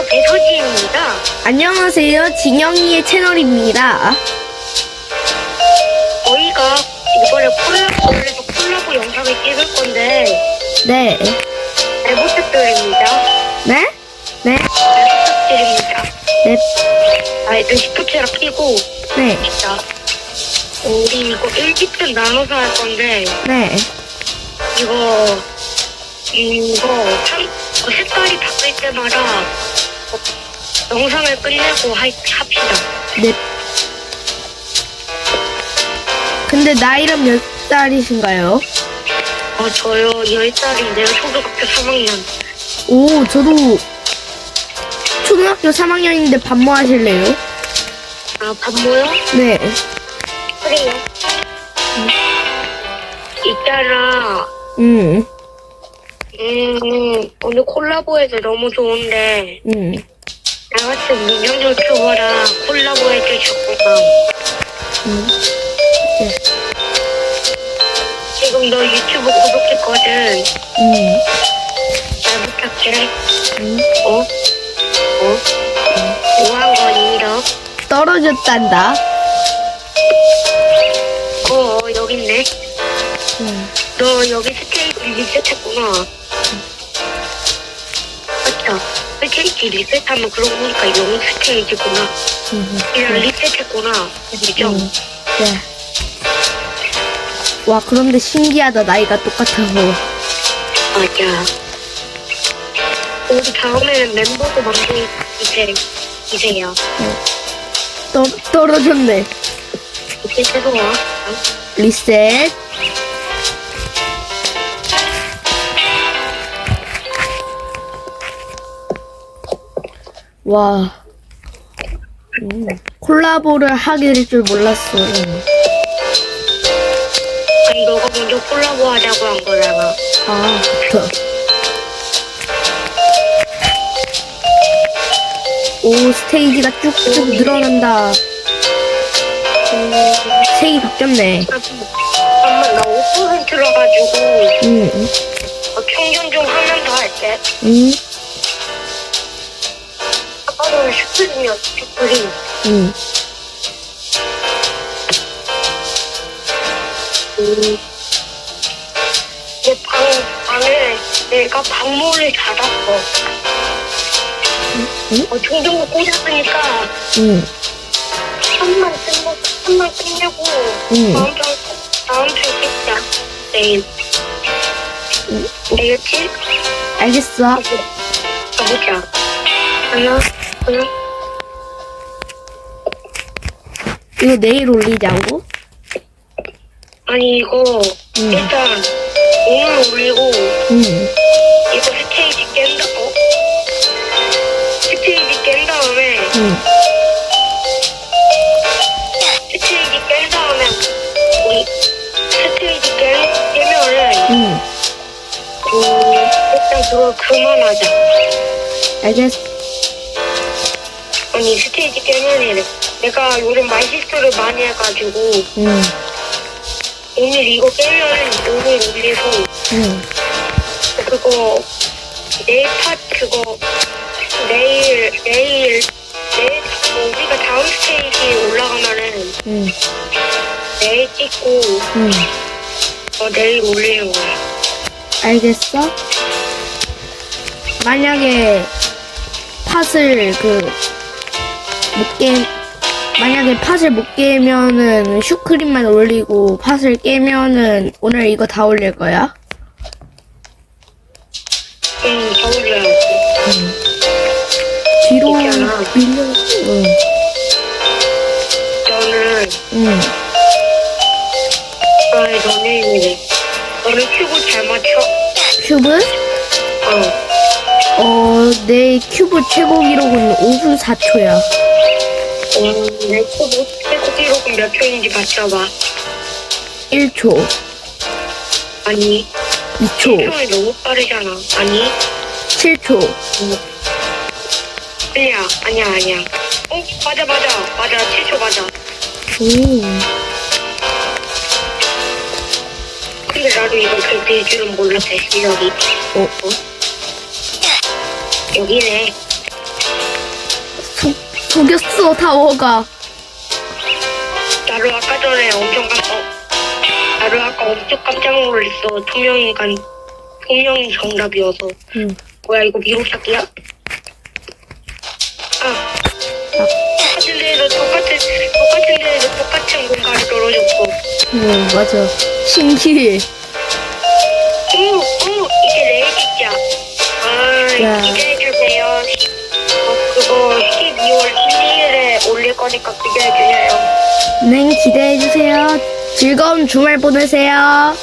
안녕하세요 배서지입니다. 안녕하세요. 진영이의 채널입니다. 저희가 이번에 콜라보에서 콜라보 영상을 찍을 건데 네. 잘 부탁드립니다. 네? 네? 잘 부탁드립니다. 네. 아 일단 시프트랑 끼고 네. 진짜 우리 이거 1집들 나눠서 할 건데 네. 이거 이거 참 어, 색깔이 바뀔 때마다 어, 영상을 끝내고 하, 합시다. 네. 근데 나이는 몇 살이신가요? 어 저요 10살인데요 초등학교 3학년. 오, 저도 초등학교 3학년인데 밥뭐 하실래요? 아밥 뭐요? 네. 그래요. 있잖아. 음, 음, 오늘 콜라보해서 너무 좋은데, 음. 나 같은 민정 유튜버랑 콜라보 해주셨구나. 음. 네. 지금 너 유튜브 구독했거든. 음. 잘 부탁해. 음. 어? 어? 뭐한 거니, 너? 떨어졌단다. 어, 여기 있네. 음. 너 여기 스테이지 리셋했구나. 맞다. 스테이지 리셋하면 그러고 보니까 영 스테이지구나. 음. 그냥 리셋했구나. 그죠? 음. 네. 와, 그런데 신기하다. 나이가 똑같아서. 맞아. 우리 다음에는 멤버도 만들 이제 이제야. 떠, 떨어졌네. 이제 죄송아. 리셋. 와. 음, 콜라보를 하게 될 줄 몰랐어. 아니 너가 먼저 콜라보 하자고 한 거잖아. 아, 좋다. 오, 스테이지가 쭉쭉 늘어난다. 색이 바뀌었네. 잠깐만 나 5%라가지고 응, 응, 어, 충전 좀 하면서 할게. 응, 슈크림. 응. 음. 내 방, 방에 내가 방문을 닫았어. 응? 어, 충전기 꽂았으니까 응, 한만 끝내, 한만 끝내고 응. 다음 편, 다음 편 찍자. 내일. 응. 알겠지? 알겠어. 가보자. 안녕. 안녕. 이거 내일 올리자고? 아니 이거 응. 일단 오늘 올리고 응, 이거 스테이지 깬 다, 어? 스테이지 깬 다음에 응. 스테이지 깬 다음에 우리 스테이지 깬, 깨면은 응. 음, 일단 그거 그만하자. 알겠어. 아니 스테이지 깨면은 내가 요즘 말실수를 많이 해가지고 응, 오늘 이거 깨면은 오늘 올리고 응, 그거 내일 팟 그거 내일 내일 내일 뭐 우리가 다음 스테이지 올라가면은 응, 내일 찍고 응. 어 내일 올리는 거야. 알겠어? 만약에 팥을 그, 못 깨, 만약에 팥을 못 깨면은 슈크림만 올리고 팥을 깨면은 오늘 이거 다 올릴 거야? 응, 다 올려. 뒤로 있잖아. 밀려, 응, 너는 응. 아 너네 이래. 너는 큐브 잘 맞춰? 큐브? 어. 어, 내 큐브 최고 기록은 5분 4초야. 음, 내 최고 기록은 몇 초인지 맞춰봐. 1초, 아니, 2초, 1초는 너무 빠르잖아. 아니, 7초, 아니야, 아니야, 아니야. 어, 맞아, 맞아, 맞아, 7초 맞아. 오, 근데 나도 이거 그렇게 될 줄은 몰랐어, 실력이. 어, 여기네. 속였어 타워가 나를 아까 전에 엄청 깜짝 나를 아까 엄청 깜짝 놀랐어 투명인간 투명이 정답이어서 응. 뭐야 이거 미로 찾기야? 아 똑같은 데에서 똑같은 똑같은 데에서 똑같은 공간이 떨어졌고 응 맞아 신기해 오, 오, 이제 찍자. 아, 야. 기대 2월 12일에 올릴 거니까 기대해주세요. 네, 기대해주세요. 즐거운 주말 보내세요.